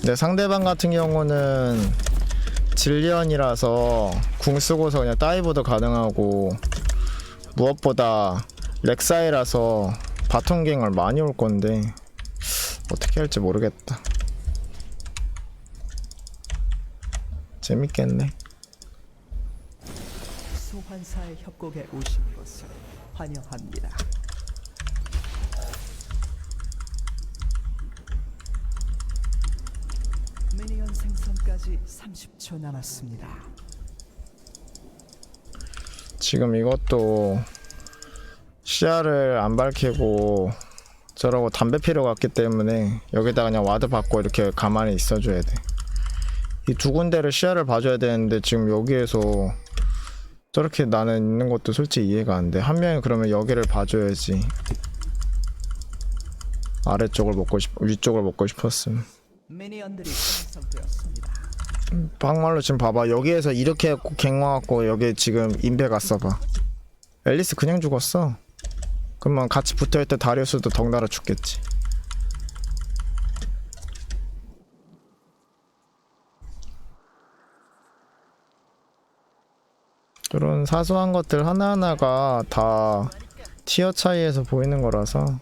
근데 상대방 같은 경우는 질리언이라서 궁 쓰고서 그냥 다이브도 가능하고 무엇보다 렉사이라서 바통갱을 많이 올 건데 어떻게 할지 모르겠다. 재밌겠네. 소환사의 협곡에 오신 것을 환영합니다. 미니언 생성까지 30초 남았습니다. 지금 이것도 시야를 안 밝히고 저러고 담배 피러 갔기 때문에 여기다 그냥 와드 받고 이렇게 가만히 있어줘야 돼. 이 두 군데를 시야를 봐줘야 되는데 지금 여기에서 저렇게 나는 있는 것도 솔직히 이해가 안 돼. 한 명이 그러면 여기를 봐줘야지. 아래쪽을 먹고 싶, 위쪽을 먹고 싶었음. 미니언들이 생성되었습니다. 박말로 지금 봐봐. 여기에서 이렇게 해갖고 갱 와갖고 여기 지금 인베 갔어 봐. 앨리스 그냥 죽었어. 그러면 같이 붙어있을 때 다리우스도 덩달아 죽겠지. 그런 사소한 것들 하나하나가 다 티어 차이에서 보이는 거라서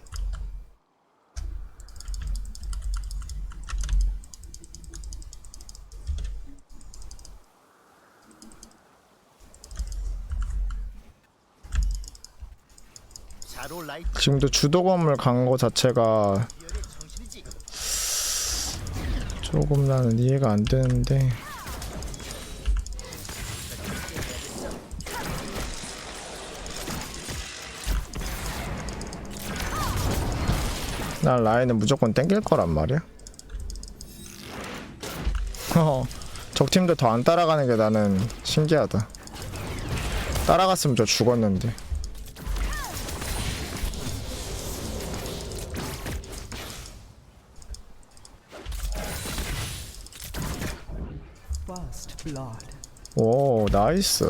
자로 라이트 지금도 주도 건물 간거 자체가 조금 나는 이해가 안 되는데. 난 라인은 무조건 땡길 거란 말이야? 어, 적팀도 더안 따라가는 게 나는 신기하다. 따라갔으면 저 죽었는데 나이스.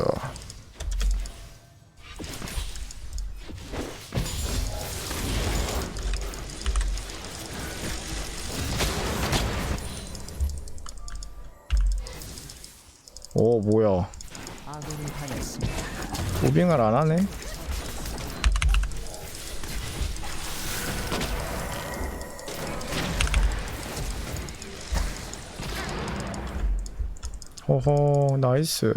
오 뭐야. 무빙을 안 하네? 호호 나이스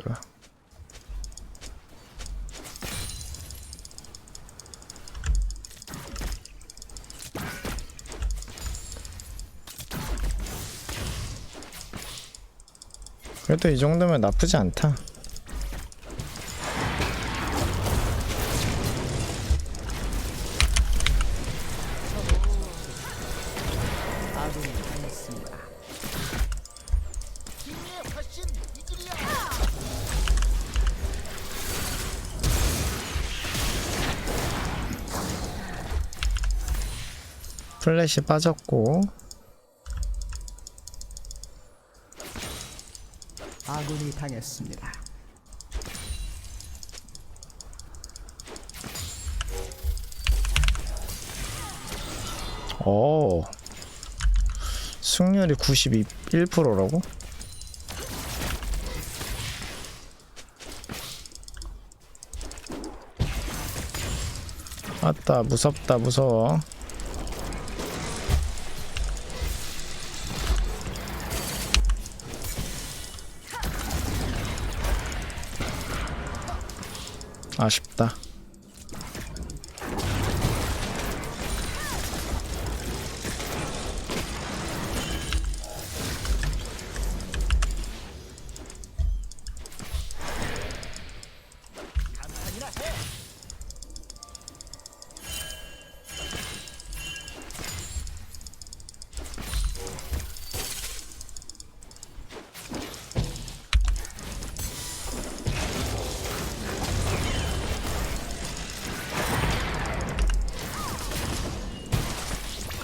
그래도 이 정도면 나쁘지 않다. 플래시 빠졌고 아군이 당했습니다. 오 승률이 91%라고? 아따 무섭다 무서워 아쉽다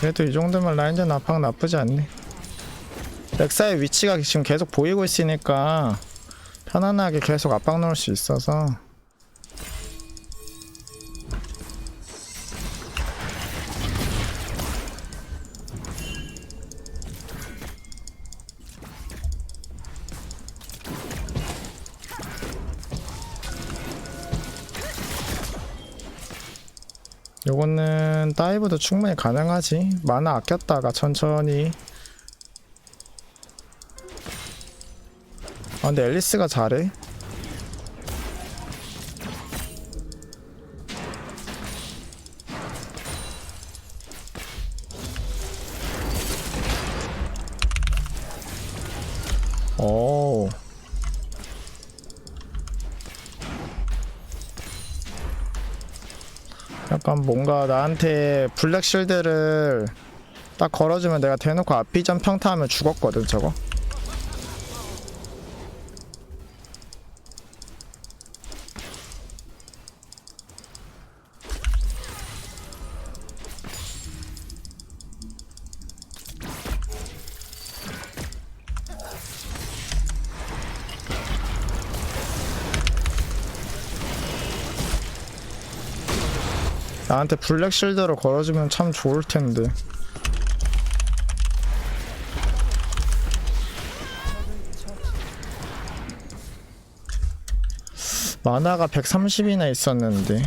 그래도 이 정도면 라인전 압박 나쁘지 않네. 렉사의 위치가 지금 계속 보이고 있으니까 편안하게 계속 압박 넣을 수 있어서 다이브도 충분히 가능하지. 만화 아꼈다가 천천히. 아 근데 앨리스가 잘해 약간 뭔가 나한테 블랙 실드를 딱 걸어주면 내가 대놓고 앞비전 평타하면 죽었거든 저거 나한테 블랙 실드로 걸어주면 참 좋을 텐데 만화가 130이나 있었는데.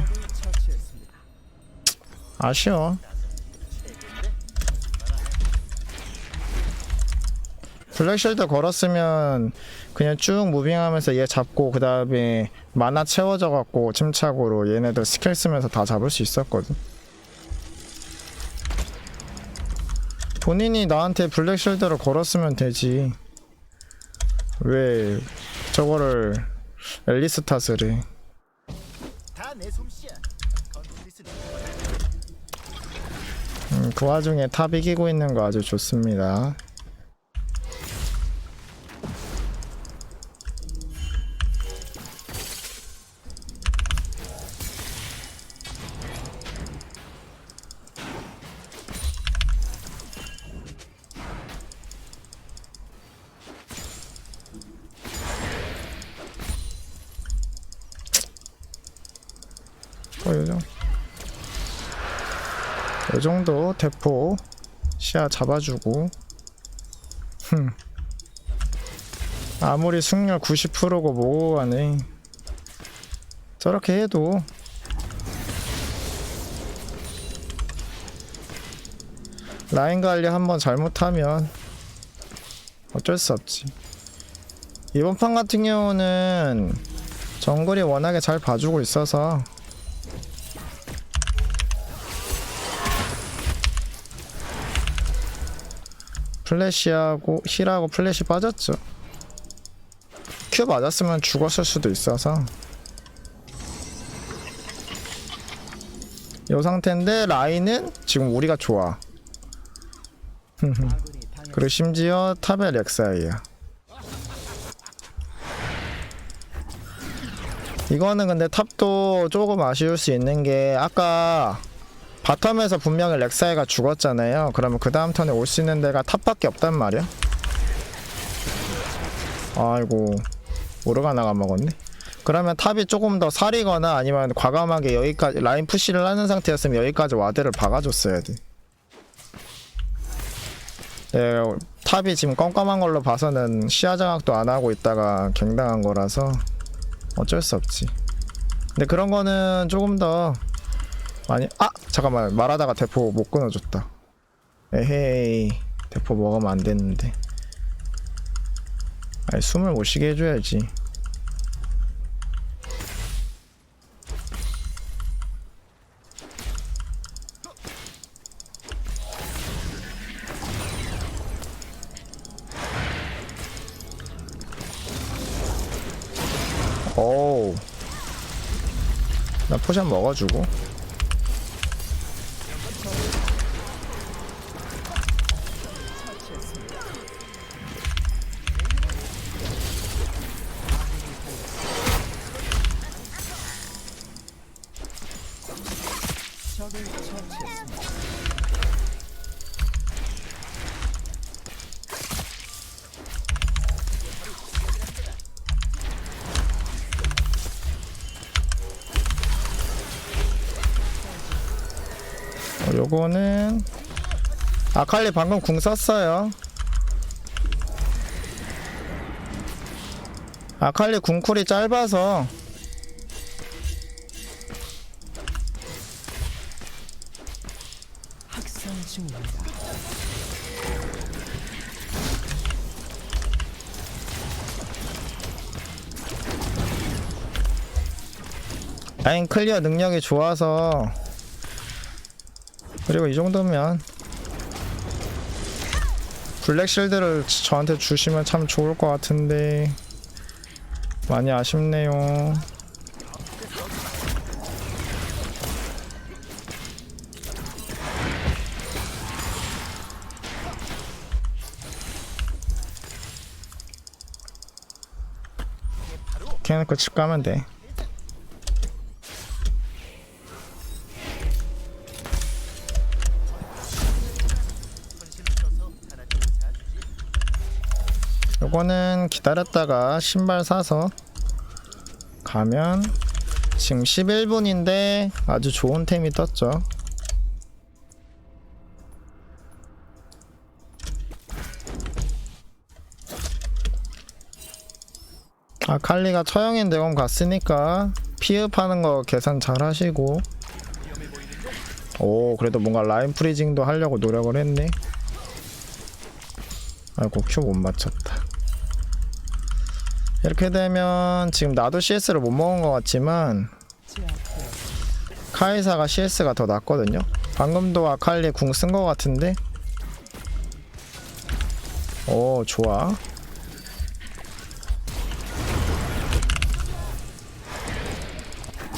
아쉬워 블랙실드 걸었으면 그냥 쭉 무빙하면서 얘 잡고 그 다음에 만화 채워져 갖고 침착으로 얘네들 스킬 쓰면서 다 잡을 수 있었거든. 본인이 나한테 블랙실드를 걸었으면 되지. 왜 저거를 앨리스 탓을 해? 음, 그 와중에 탑 이기고 있는 거 아주 좋습니다. 이 정도 대포 시야 잡아주고. 흠. 아무리 승률 90%고 뭐고 간에 저렇게 해도. 라인 관리 한번 잘못하면 어쩔 수 없지. 이번 판 같은 경우는 정글이 워낙에 잘 봐주고 있어서 플래시하고 힐하고 플래시 빠졌죠. 큐 맞았으면 죽었을 수도 있어서 이 상태인데 라인은 지금 우리가 좋아. 그리고 심지어 탑의 렉사이야. 이거는 근데 탑도 조금 아쉬울 수 있는 게 아까 바텀에서 분명히 렉사이가 죽었잖아요. 그러면 그 다음 턴에 올 수 있는 데가 탑밖에 없단 말이야. 아이고 오르가나가 먹었네. 그러면 탑이 조금 더 사리거나 아니면 과감하게 여기까지 라인 푸시를 하는 상태였으면 여기까지 와드를 박아줬어야 돼. 네, 탑이 지금 껌껌한 걸로 봐서는 시야 장악도 안 하고 있다가 갱당한 거라서 어쩔 수 없지. 근데 그런 거는 조금 더 많이 아 잠깐만 말하다가 대포 못 끊어줬다. 에헤이 대포 먹으면 안 됐는데. 아니 숨을 못 쉬게 해줘야지. 오우. 나 포션 먹어주고. 아칼리 방금 궁 썼어요. 아칼리 궁쿨이 짧아서. 라인 클리어 능력이 좋아서 그리고 이 정도면 블랙 실드를 저한테 주시면 참 좋을 것 같은데 많이 아쉽네요. 걔는 그집 가면 돼. 요거는 기다렸다가 신발 사서 가면 지금 11분인데 아주 좋은 템이 떴죠. 아 칼리가 처형인 대검 갔으니까 피흡하는 거 계산 잘 하시고. 오 그래도 뭔가 라인 프리징도 하려고 노력을 했네. 아이고 큐 못 맞췄다 이렇게 되면 지금 나도 CS를 못 먹은 것 같지만. 카이사가 CS가 더 낫거든요. 방금도 아칼리 궁 쓴 것 같은데. 오 좋아.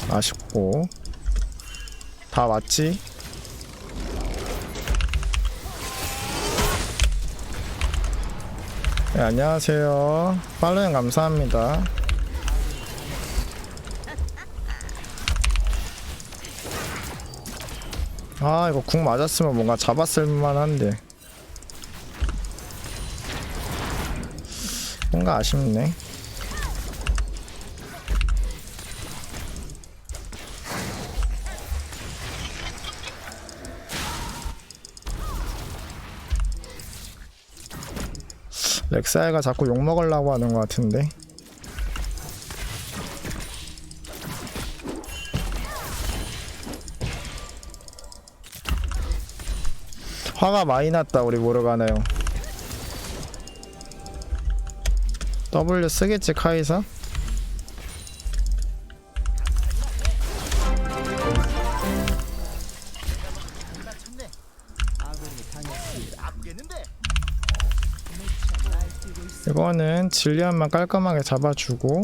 아쉽고 다 맞지? 네, 안녕하세요. 팔로잉 감사합니다. 아 이거 궁 맞았으면 뭔가 잡았을 만 한데 뭔가 아쉽네 렉사이가 자꾸 욕먹으려고 하는 것 같은데 화가 많이 났다 우리 모르가나요 W 쓰겠지 카이사? 질리안만 깔끔하게 잡아주고.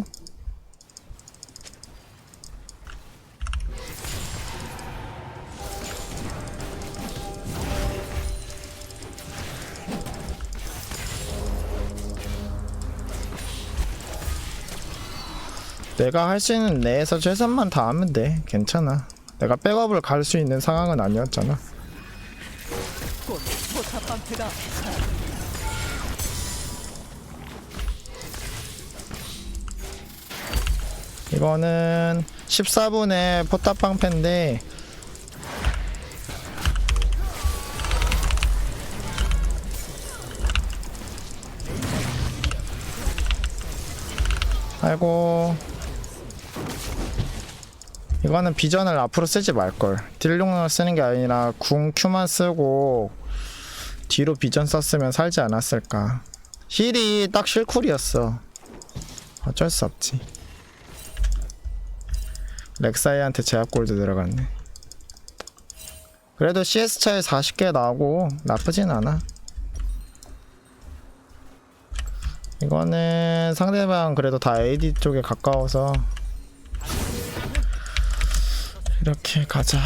내가 할 수 있는 내에서 최선만 다하면 돼. 괜찮아. 내가 백업을 갈 수 있는 상황은 아니었잖아 이거는 14분의 포탑방패인데 아이고. 이거는 비전을 앞으로 쓰지 말걸. 딜용을 쓰는 게 아니라 궁 Q만 쓰고 뒤로 비전 썼으면 살지 않았을까. 힐이 딱 실쿨이었어. 어쩔 수 없지 렉사이한테 제압 골드 들어갔네. 그래도 CS 차에 40개 나오고 나쁘진 않아. 이거는 상대방 그래도 다 AD 쪽에 가까워서 이렇게 가자.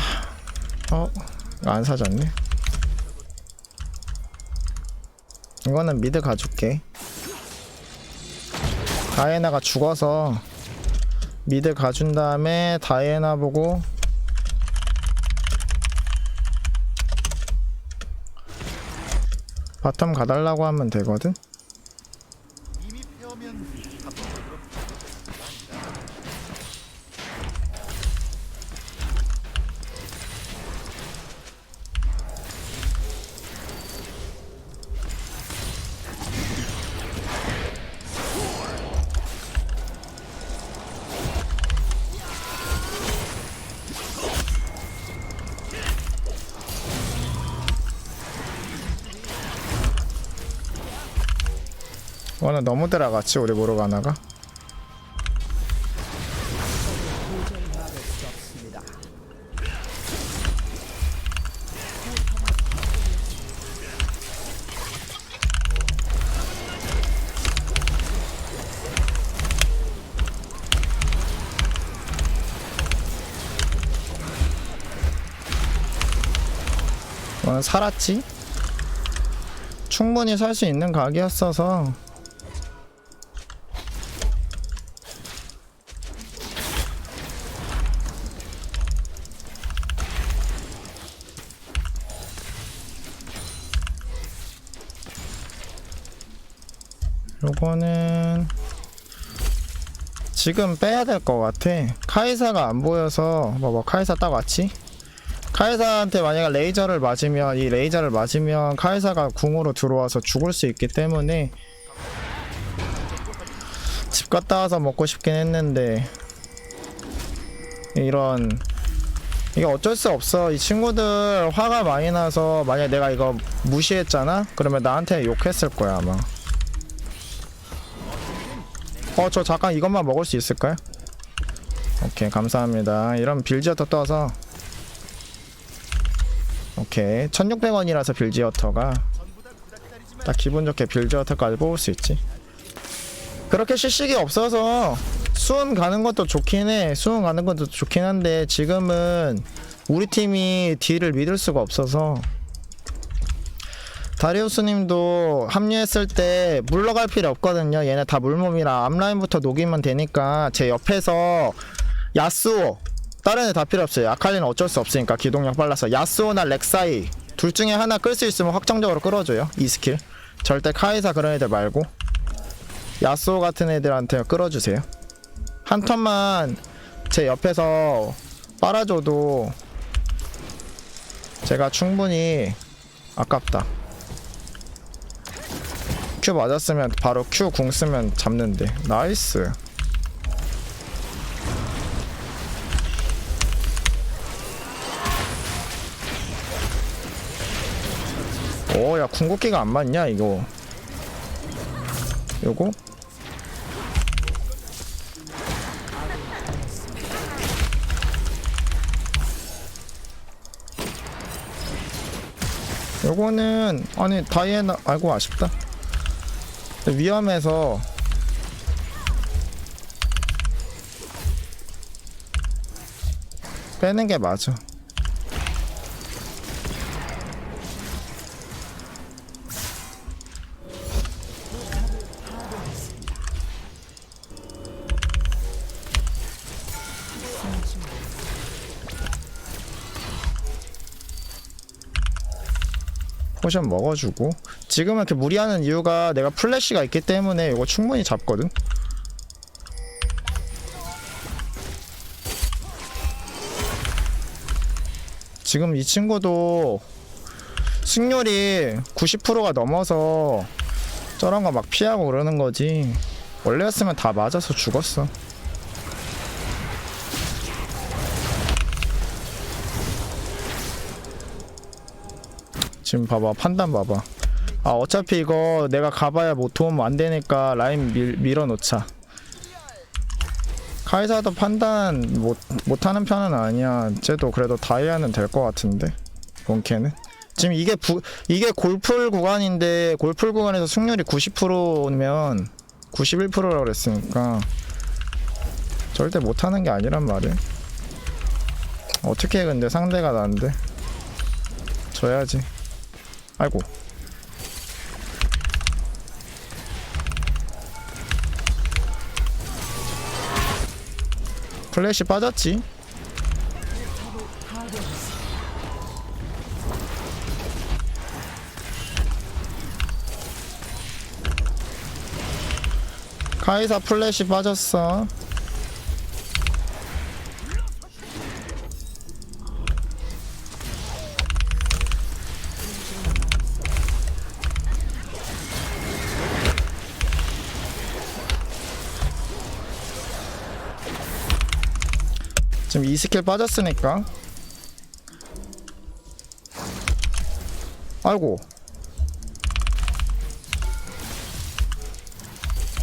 어? 안 사졌네. 이거는 미드 가줄게. 다이애나가 죽어서 미드 가준 다음에 다이애나 보고 바텀 가달라고 하면 되거든? 이거는 너무 들어갔지 우리 없습니다. 이거는 살았지 충분히 살 수 있는 각이었어서 요거는 지금 빼야 될 것 같아. 카이사가 안 보여서 봐봐 카이사 딱 왔지? 카이사한테 만약에 레이저를 맞으면 이 레이저를 맞으면 카이사가 궁으로 들어와서 죽을 수 있기 때문에 집 갔다 와서 먹고 싶긴 했는데 이런 이게 어쩔 수 없어. 이 친구들 화가 많이 나서 만약 내가 이거 무시했잖아? 그러면 나한테 욕했을 거야 아마 어 저 잠깐 이것만 먹을 수 있을까요? 오케이 감사합니다. 이런 빌지어터 떠서. 오케이 1600원이라서 빌지어터가 딱 기분 좋게 빌지어터까지 뽑을 수 있지. 그렇게 CC기 없어서 수은 가는 것도 좋긴 해. 수은 가는 것도 좋긴 한데 지금은 우리 팀이 딜을 믿을 수가 없어서 다리우스님도 합류했을 때 물러갈 필요 없거든요 얘네 다 물몸이라 앞라인부터 녹이면 되니까 제 옆에서 야스오 다른 애 다 필요 없어요. 아칼리는 어쩔 수 없으니까 기동력 빨라서 야스오나 렉사이 둘 중에 하나 끌 수 있으면 확정적으로 끌어줘요. 이 스킬. 절대 카이사 그런 애들 말고 야스오 같은 애들한테 끌어주세요. 한 턴만 제 옆에서 빨아줘도 제가 충분히 아깝다. 큐 맞았으면 바로 큐궁 쓰면 잡는데 나이스. 오, 야, 궁극기가 안 맞냐, 이거. 요거? 요거는, 아니, 다이애나, 아이고, 아쉽다. 위험해서. 빼는 게 맞아. 포션 먹어주고 지금은 이렇게 무리하는 이유가 내가 플래시가 있기 때문에 이거 충분히 잡거든. 지금 이 친구도 승률이 90%가 넘어서 저런 거 막 피하고 그러는 거지. 원래였으면 다 맞아서 죽었어 지금 봐봐 판단 봐봐. 아 어차피 이거 내가 가봐야 뭐 도움 안 되니까 라인 밀, 밀어놓자. 카이사도 판단 못, 못하는 편은 아니야. 쟤도 그래도 다이아는 될 것 같은데 본캐는. 지금 이게 부, 이게 골풀 구간인데 골풀 구간에서 승률이 90%면 91%라고 그랬으니까 절대 못하는 게 아니란 말이야 어떻게 해 근데 상대가 난데? 져야지 아이고. 플래시 빠졌지? 카이사 플래시 빠졌어 이 스킬 빠졌으니까 아이고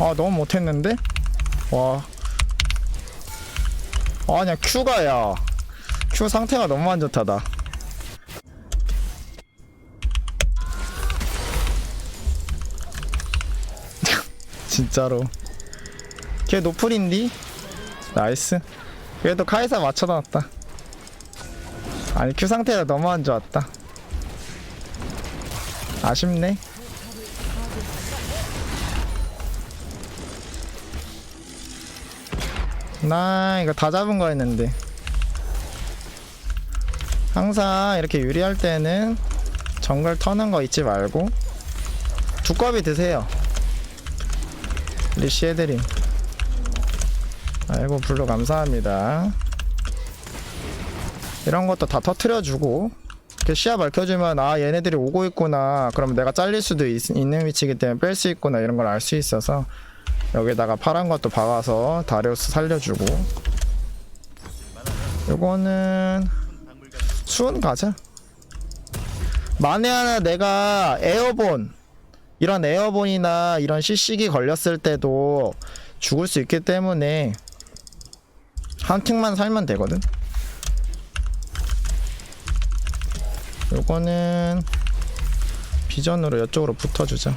아 너무 못했는데? 와. 아 그냥 Q가 야. Q 상태가 너무 안 좋다 나. 진짜로. 걔 노플인디? 나이스. 그래도 카이사 맞춰놨다. 아니 Q 상태가 너무 안 좋았다. 아쉽네. 나 이거 다 잡은 거였는데. 항상 이렇게 유리할 때는 정글 터는 거 잊지 말고 두꺼비 드세요. 리시 해드림. 아이고 블루 감사합니다. 이런 것도 다 터트려주고 이렇게 시야 밝혀주면 아 얘네들이 오고 있구나. 그럼 내가 잘릴 수도 있, 는 위치이기 때문에 뺄 수 있구나 이런 걸 알 수 있어서 여기다가 파란 것도 박아서 다리우스 살려주고. 요거는 수은 가자. 만에 하나 내가 에어본 이런 에어본이나 이런 CC기 걸렸을 때도 죽을 수 있기 때문에 한 틱만 살면 되거든. 요거는 비전으로 이쪽으로 붙어주자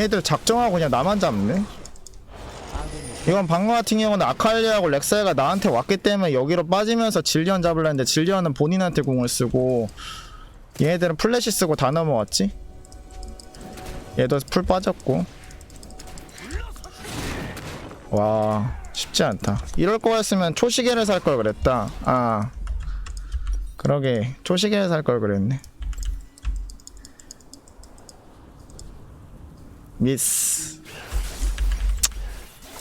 얘네들 작정하고 그냥 나만 잡네? 이건 방금 같은 경우는 아칼리하고 렉사이가 나한테 왔기 때문에 여기로 빠지면서 질리언 잡으려 했는데 질리언은 본인한테 공을 쓰고 얘네들은 플래시 쓰고 다 넘어왔지? 얘도 풀 빠졌고. 와 쉽지 않다. 이럴 거였으면 초시계를 살 걸 그랬다. 아 그러게. 초시계를 살 걸 그랬네 미스.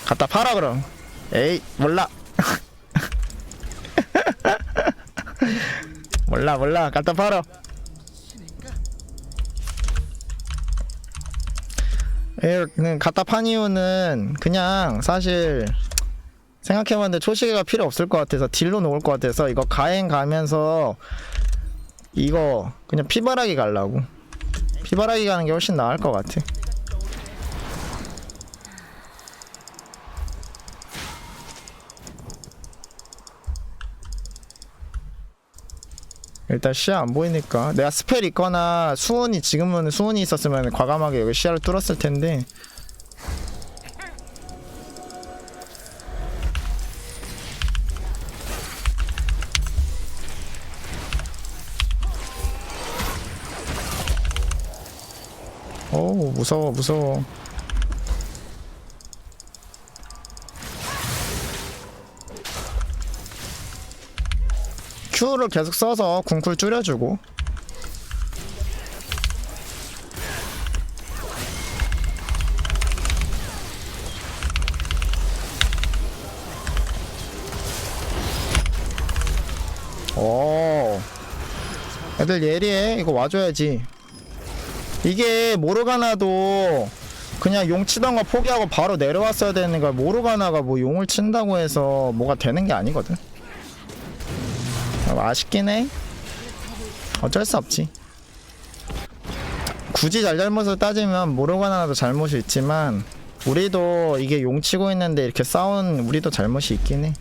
갖다 팔아 그럼. 에이 몰라. 몰라 몰라. 갖다 팔아. 에, 그 갖다 판 이유는 그냥 사실 생각해봤는데 초시계가 필요 없을 것 같아서 딜로 놓을 것 같아서 이거 가행 가면서 이거 그냥 피바라기 갈라고. 피바라기 가는 게 훨씬 나을 것 같아 일단 시야 안 보이니까. 내가 스펠 있거나 수온이 지금은 수온이 있었으면 과감하게 여기 시야를 뚫었을 텐데. 오 무서워 무서워 Q를 계속 써서 궁쿨 줄여주고. 오. 애들 예리해. 이거 와줘야지. 이게 모르가나도 그냥 용 치던 거 포기하고 바로 내려왔어야 되는 걸 모르가나가 뭐 용을 친다고 해서 뭐가 되는 게 아니거든 아, 아쉽긴 해. 어쩔 수 없지. 굳이 잘잘못을 따지면 모르가나도 잘못이 있지만 우리도 이게 용치고 있는데 이렇게 싸운 우리도 잘못이 있긴 해.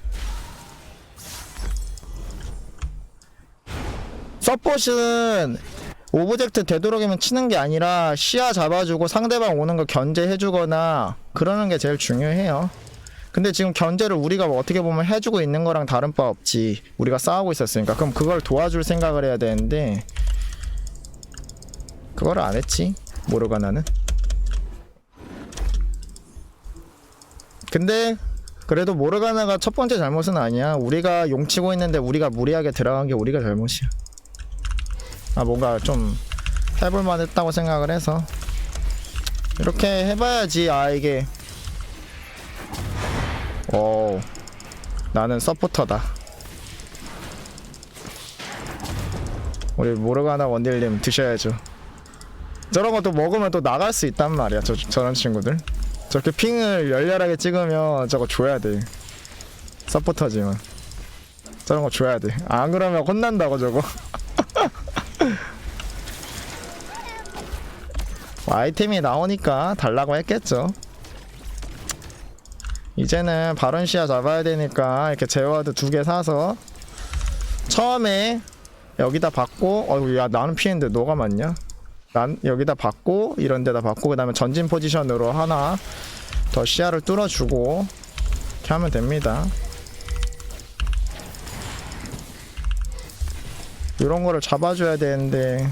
서폿은 오브젝트 되도록이면 치는 게 아니라 시야 잡아주고 상대방 오는 거 견제해주거나 그러는 게 제일 중요해요. 근데 지금 견제를 우리가 뭐 어떻게 보면 해주고 있는 거랑 다른 바 없지. 우리가 싸우고 있었으니까. 그럼 그걸 도와줄 생각을 해야 되는데, 그거를 안 했지. 모르가나는. 근데, 그래도 모르가나가 첫 번째 잘못은 아니야. 우리가 용치고 있는데 우리가 무리하게 들어간 게 우리가 잘못이야. 아, 뭔가 좀 해볼만 했다고 생각을 해서. 이렇게 해봐야지, 아, 이게. 오, 나는 서포터다. 우리 모르가나 원딜님 드셔야죠. 저런 것도 먹으면 또 나갈 수 있단 말이야 저, 저런 친구들. 저렇게 핑을 열렬하게 찍으면 저거 줘야 돼. 서포터지만 저런 거 줘야 돼안 그러면 혼난다고 저거. 뭐 아이템이 나오니까 달라고 했겠죠 이제는 바론 시야 잡아야 되니까 이렇게 제어와드 두 개 사서 처음에 여기다 받고 어우 야 나는 피했는데 너가 맞냐? 난 여기다 받고 이런 데다 받고 그 다음에 전진 포지션으로 하나 더 시야를 뚫어주고 이렇게 하면 됩니다. 이런 거를 잡아줘야 되는데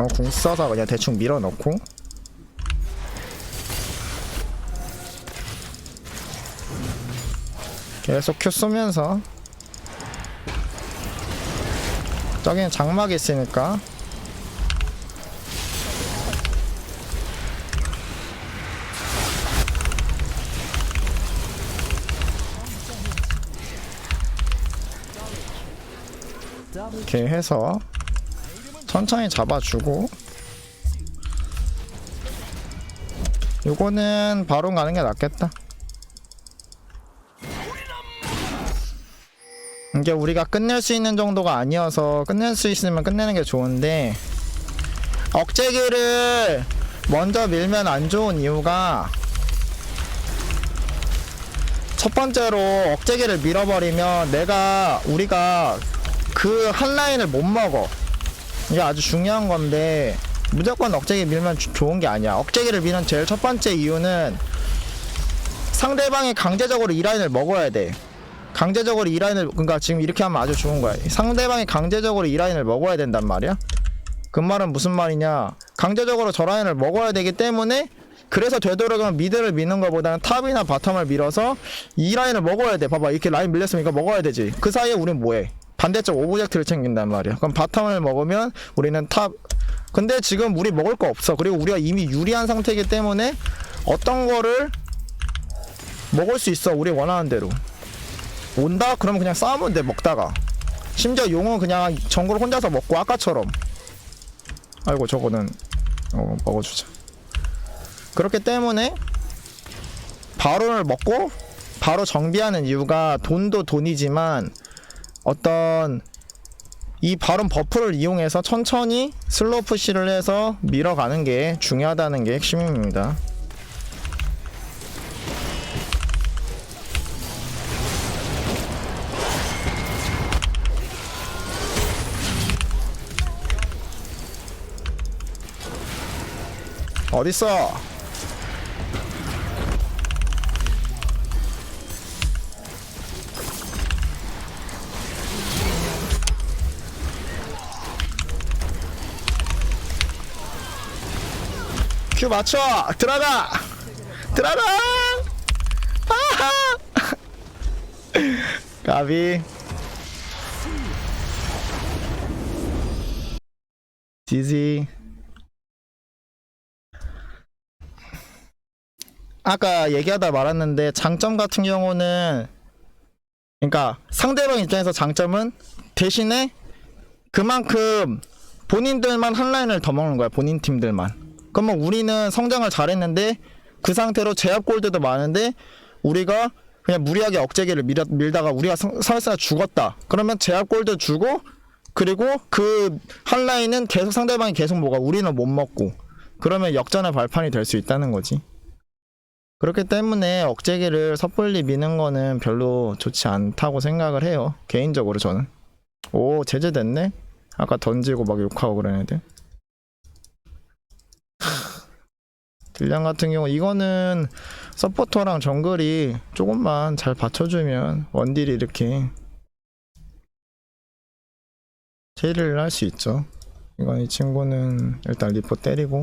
어, 궁 써서 그냥 대충 밀어넣고. 계속 큐 쏘면서. 저기는 장막이 있으니까. 이렇게 해서 천천히 잡아주고. 요거는 바로 가는 게 낫겠다. 이게 우리가 끝낼 수 있는 정도가 아니어서 끝낼 수 있으면 끝내는 게 좋은데 억제기를 먼저 밀면 안 좋은 이유가 첫 번째로 억제기를 밀어버리면 내가 우리가 그 한 라인을 못 먹어 이게 아주 중요한 건데 무조건 억제기 밀면 주- 좋은 게 아니야 억제기를 미는 제일 첫 번째 이유는 상대방이 강제적으로 이 라인을 먹어야 돼 강제적으로 이 라인을 그러니까 지금 이렇게 하면 아주 좋은 거야. 상대방이 강제적으로 이 라인을 먹어야 된단 말이야. 그 말은 무슨 말이냐? 강제적으로 저 라인을 먹어야 되기 때문에 그래서 되도록이면 미드를 미는 것보다는 탑이나 바텀을 밀어서 이 라인을 먹어야 돼. 봐봐 이렇게 라인 밀렸으면 이거 먹어야 되지. 그 사이에 우린 뭐해? 반대쪽 오브젝트를 챙긴단 말이야. 그럼 바텀을 먹으면 우리는 탑. 근데 지금 우리 먹을 거 없어. 그리고 우리가 이미 유리한 상태이기 때문에 어떤 거를 먹을 수 있어. 우리 원하는 대로. 온다? 그러면 그냥 싸우면 돼 먹다가 심지어 용은 그냥 정글 혼자서 먹고 아까처럼 아이고 저거는 어 먹어주자 그렇기 때문에 바론을 먹고 바로 정비하는 이유가 돈도 돈이지만 어떤 이 바론 버프를 이용해서 천천히 슬로우 푸시를 해서 밀어가는 게 중요하다는 게 핵심입니다 어딨어? 큐 맞춰. 들어가. 들어가. 아하. 가비. 지지. 아까 얘기하다 말았는데 장점 같은 경우는 그러니까 상대방 입장에서 장점은 대신에 그만큼 본인들만 한 라인을 더 먹는 거야 본인 팀들만 그러면 우리는 성장을 잘했는데 그 상태로 제압 골드도 많은데 우리가 그냥 무리하게 억제기를 밀, 밀다가 우리가 성- 설사 죽었다 그러면 제압 골드 주고 그리고 그 한 라인은 계속 상대방이 계속 먹어 우리는 못 먹고 그러면 역전의 발판이 될 수 있다는 거지 그렇기 때문에 억제기를 섣불리 미는 거는 별로 좋지 않다고 생각을 해요. 개인적으로 저는. 오, 제재됐네? 아까 던지고 막 욕하고 그런 애들. 딜량 같은 경우 이거는 서포터랑 정글이 조금만 잘 받쳐주면 원딜이 이렇게 제일을 할수 있죠. 이건 이 친구는 일단 리포 때리고